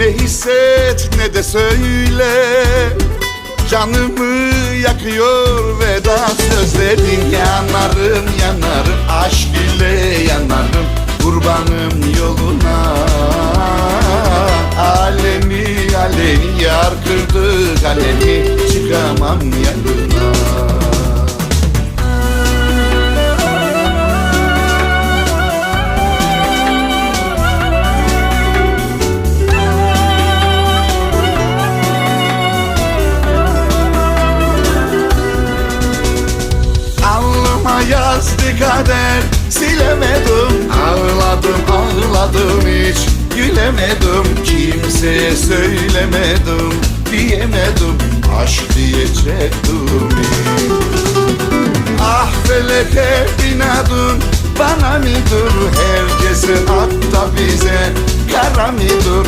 Ne hisset ne de söyle. Canımı yakıyor veda sözlerin. Yanarım yanarım aşk ile yanarım Kurbanım yoluna. Alemi alemi yar kırdı kalemi Çıkamam yanına yazdı kader. Silemedim Ağladım ağladım hiç. Gülemedim Kimseye söylemedim. Diyemedim Aşk diyecektim hiç. Ah feleke inadın Bana mıdır? Herkese hatta bize Kara mıdır